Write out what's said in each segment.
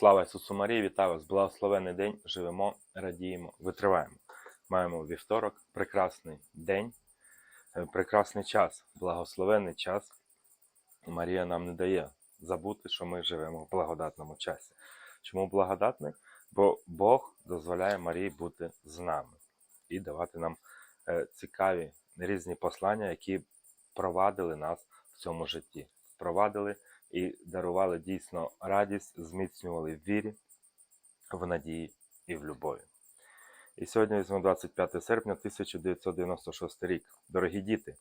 Слава Ісусу Марії, вітаю вас! Благословений день! Живемо, радіємо, витриваємо. Маємо вівторок, прекрасний день, е, прекрасний час, благословений час. Марія нам не дає забути, що ми живемо в благодатному часі. Чому благодатний? Бо Бог дозволяє Марії бути з нами і давати нам е, цікаві різні послання, які провадили нас в цьому житті. Провадили і дарували дійсно радість, зміцнювали в вірі, в надії і в любові. І сьогодні візьмемо 25 серпня 1996 рік. Дорогі діти,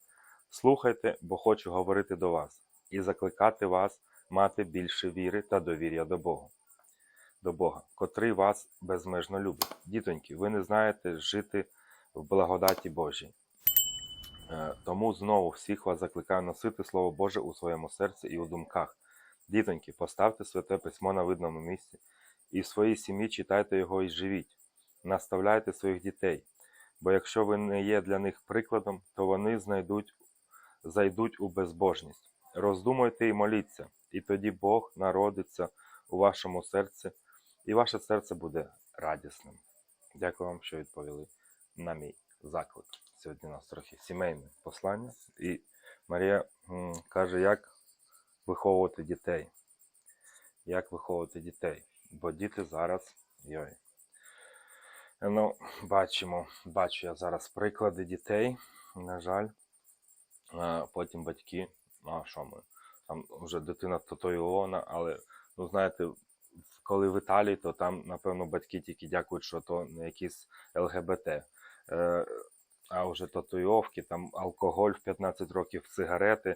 слухайте, бо хочу говорити до вас і закликати вас мати більше віри та довір'я до Бога, до Бога, котрий вас безмежно любить. Дітоньки, ви не знаєте жити в благодаті Божій. Е, Тому знову всіх вас закликаю носити Слово Боже у своєму серці і у думках. Дітоньки, поставте святе письмо на видному місці і в своїй сім'ї читайте його і живіть. Наставляйте своїх дітей, бо якщо ви не є для них прикладом, то вони знайдуть, зайдуть у безбожність. Роздумуйте і моліться, і тоді Бог народиться у вашому серці, і ваше серце буде радісним. Дякую вам, що відповіли на мій заклик. Сьогодні у нас трохи сімейне послання. І Марія каже, як виховувати дітей. Як виховувати дітей? Бо діти зараз йой. Ну, бачимо, бачу я зараз приклади дітей, на жаль. Потім батьки, а що ми? Там вже дитина татуйована, але, ну знаєте, коли в Італії, то там, напевно, батьки тільки дякують, що то не якісь ЛГБТ. Вже татуйовки, там алкоголь в 15 років, сигарети,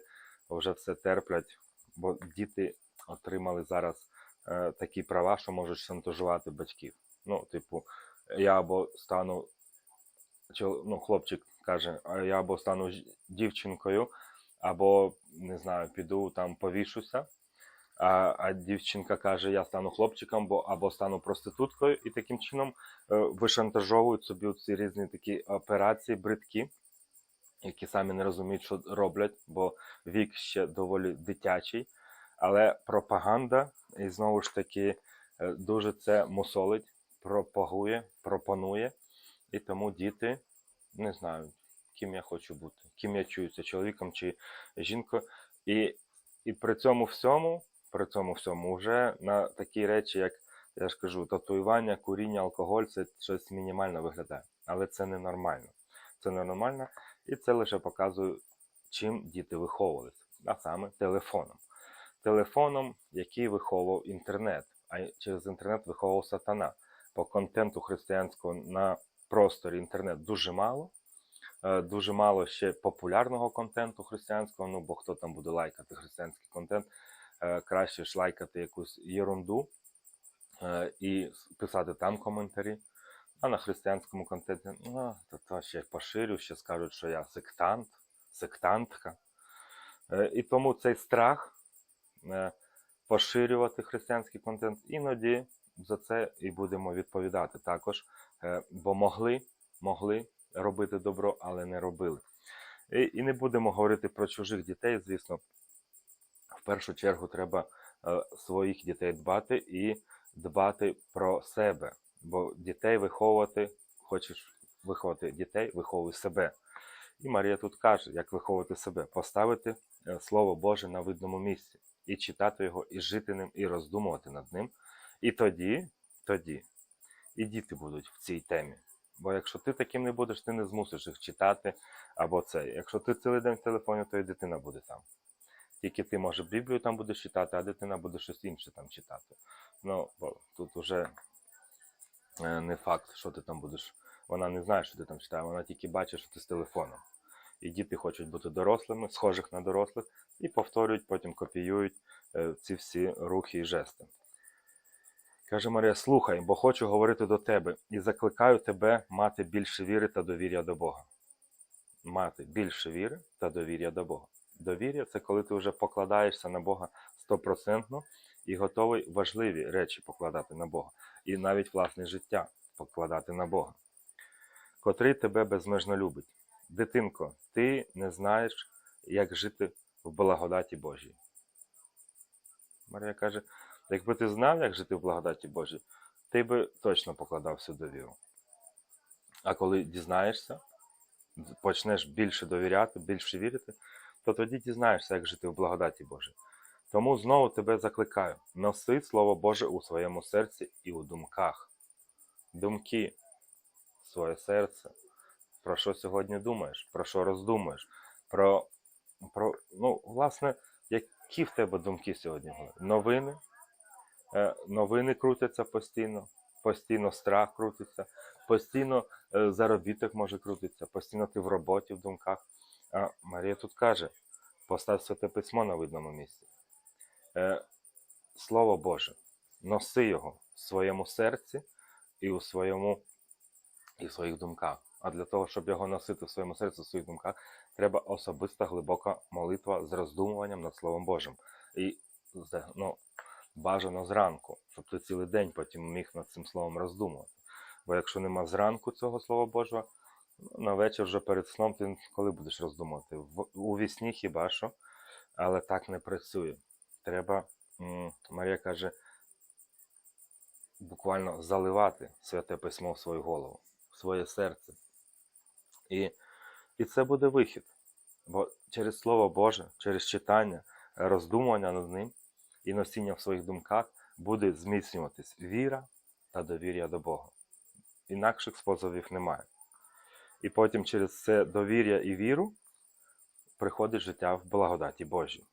вже все терплять, бо діти отримали зараз е, такі права, що можуть шантажувати батьків. Ну, типу, я або стану, ну, хлопчик каже, я або стану дівчинкою, або не знаю, піду там повішуся. А, а дівчинка каже, я стану хлопчиком, бо або стану проституткою, і таким чином е, вишантажовують собі ці різні такі операції, бридкі, які самі не розуміють, що роблять, бо вік ще доволі дитячий. Але пропаганда, і знову ж таки, е, дуже це мусолить, пропагує, пропонує. І тому діти не знають, ким я хочу бути, ким я чуюся, чоловіком чи жінкою. І, і при цьому всьому, при цьому всьому, вже на такі речі, як я ж кажу, татуювання, куріння, алкоголь, це щось мінімально виглядає. Але це ненормально. Це ненормально, і це лише показує, чим діти виховувалися, а саме телефоном. Телефоном, який виховував інтернет, а через інтернет виховував сатана. По контенту християнського на просторі інтернет дуже мало. Е, Дуже мало ще популярного контенту християнського, ну бо хто там буде лайкати християнський контент, краще ж лайкати якусь єрунду е, і писати там коментарі. А на християнському контенті, ну, то, то ще поширю, ще скажуть, що я сектант, сектантка. Е, І тому цей страх е, поширювати християнський контент, іноді за це і будемо відповідати також, е, бо могли, могли робити добро, але не робили. І, і не будемо говорити про чужих дітей, звісно. В першу чергу треба е, своїх дітей дбати і дбати про себе. Бо дітей виховувати, хочеш виховати дітей, виховуй себе. І Марія тут каже, як виховувати себе, поставити е, Слово Боже на видному місці, і читати його, і жити ним, і роздумувати над ним. І тоді, тоді і діти будуть в цій темі. Бо якщо ти таким не будеш, ти не змусиш їх читати або це. Якщо ти цілий день в телефоні, то і дитина буде там. Тільки ти, може, Біблію там будеш читати, а дитина буде щось інше там читати. Ну, тут уже е, не факт, що ти там будеш. Вона не знає, що ти там читаєш, вона тільки бачить, що ти з телефоном. І діти хочуть бути дорослими, схожих на дорослих, і повторюють, потім копіюють е, ці всі рухи і жести. Каже Марія, слухай, бо хочу говорити до тебе і закликаю тебе мати більше віри та довір'я до Бога. Мати більше віри та довір'я до Бога. Довір'я це коли ти вже покладаєшся на Бога стопроцентно і готовий важливі речі покладати на Бога, і навіть власне життя покладати на Бога, котрий тебе безмежно любить. Дитинко, ти не знаєш, як жити в благодаті Божій. Марія каже: Якби ти знав, як жити в благодаті Божій, ти би точно покладав всю довіру. А коли дізнаєшся, почнеш більше довіряти, більше вірити, то тоді дізнаєшся, як жити в благодаті Божій. Тому знову тебе закликаю: носи Слово Боже у своєму серці і у думках. Думки, своє серце. Про що сьогодні думаєш, про що роздумуєш, про, про ну, власне, які в тебе думки сьогодні? Новини, Е, новини крутяться постійно, постійно страх крутиться, постійно е, заробіток може крутитися, постійно ти в роботі, в думках. А Марія тут каже: постав святе письмо на видному місці. Е, Слово Боже, носи його в своєму серці і у своєму і в своїх думках. А для того, щоб його носити в своєму серці, в своїх думках, треба особиста глибока молитва з роздумуванням над Словом Божим. І ну, бажано зранку, щоб ти цілий день потім міг над цим словом роздумувати. Бо якщо нема зранку цього Слова Божого, на вечір вже перед сном ти коли будеш роздумувати? У вісні хіба що, але так не працює. Треба, Марія каже, буквально заливати святе письмо в свою голову, в своє серце. І, і це буде вихід. Бо через Слово Боже, через читання, роздумування над ним і носіння в своїх думках буде зміцнюватись віра та довір'я до Бога. Інакших способів немає. І потім через це довір'я і віру приходить життя в благодаті Божій.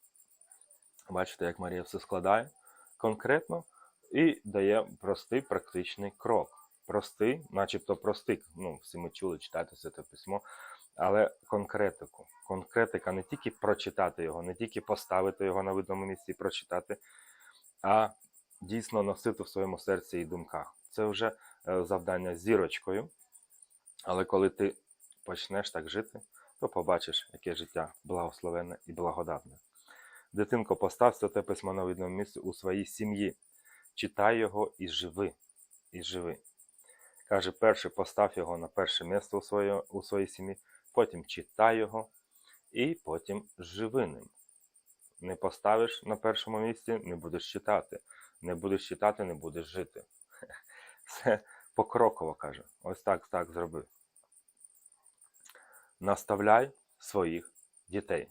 Бачите, як Марія все складає конкретно і дає простий практичний крок. Простий, начебто простий. Ну, всі ми чули читати Святе письмо, але конкретику. Конкретика не тільки прочитати його, не тільки поставити його на видному місці прочитати, а дійсно носити в своєму серці і думках. Це вже е, завдання зірочкою. Але коли ти почнеш так жити, то побачиш, яке життя благословенне і благодатне. Дитинко, постав святе письмо на видному місці у своїй сім'ї. Читай його і живи. І живи. Каже, перше постав його на перше місце у, своє, у своїй сім'ї, потім читай його і потім живи ним. Не поставиш на першому місці, не будеш читати. Не будеш читати, не будеш жити. Це покроково каже. Ось так, так зроби. Наставляй своїх дітей.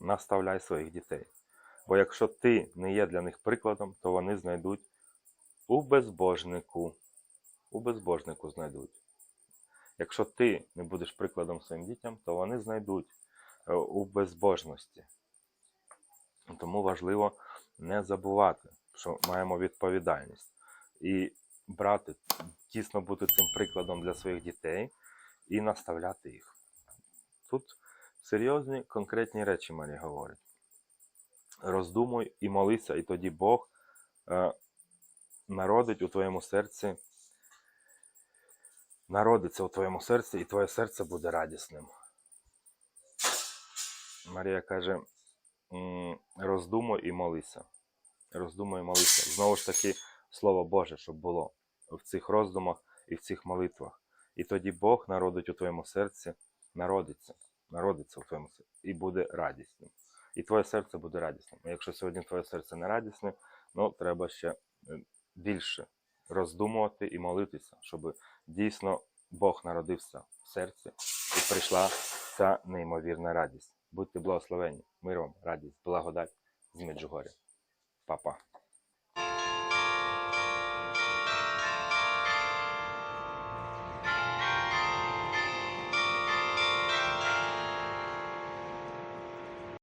Наставляй своїх дітей. Бо якщо ти не є для них прикладом, то вони знайдуть у безбожнику. У безбожнику знайдуть. Якщо ти не будеш прикладом своїм дітям, то вони знайдуть е, у безбожності. Тому важливо не забувати, що маємо відповідальність. І брати, тісно бути цим прикладом для своїх дітей і наставляти їх. Тут серйозні конкретні речі Марія говорить. Роздумуй і молися, і тоді Бог е, народить у твоєму серці, народиться у твоєму серці, і твоє серце буде радісним. Марія каже: роздумуй і молися. Роздумуй і молися. Знову ж таки, Слово Боже, щоб було в цих роздумах і в цих молитвах. І тоді Бог народить у твоєму серці, народиться, народиться у твоєму серці і буде радісним. І твоє серце буде радісним. А якщо сьогодні твоє серце не радісне, ну треба ще е, більше роздумувати і молитися, щоб дійсно Бог народився в серці і прийшла ця неймовірна радість. Будьте благословені, миром, радість, благодать з Меджугоря. Па-па.